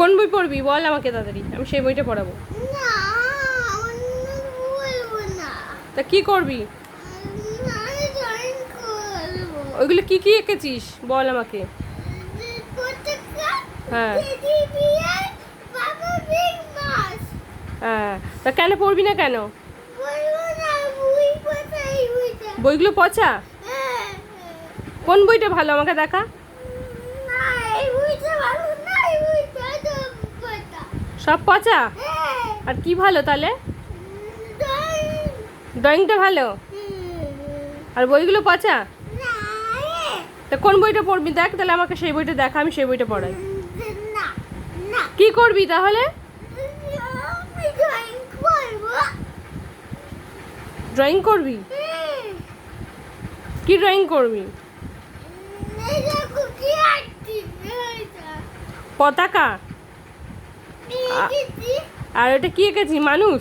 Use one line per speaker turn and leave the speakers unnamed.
কোন বই পড়বি? বল আমাকে তাড়াতাড়ি আমি সেই বইটা পড়াবো। তা কি করবি? ওইগুলো কি কি এঁকেছিস? বল আমাকে। হ্যাঁ। হ্যাঁ। তা কেন পড়বি না কেন? বইগুলো পচা?
হ্যাঁ।
কোন বইটা ভালো? আমাকে দেখা
না এই বইটা ভালো না এই বইটা তো পতা
সব পচা? আর কি ভালো তাহলে? ড্রয়িংটা ভালো? আর বইগুলো পচা? তা কোন বইটা পড়বি? দেখ তাহলে আমাকে সেই বইটা দেখা, আমি সেই বইটা পড়াই। কি করবি তাহলে?
ড্রয়িং করবি?
কি ড্রয়িং করবি? পতাকা? আর ওটা কি এঁকেছি? মানুষ?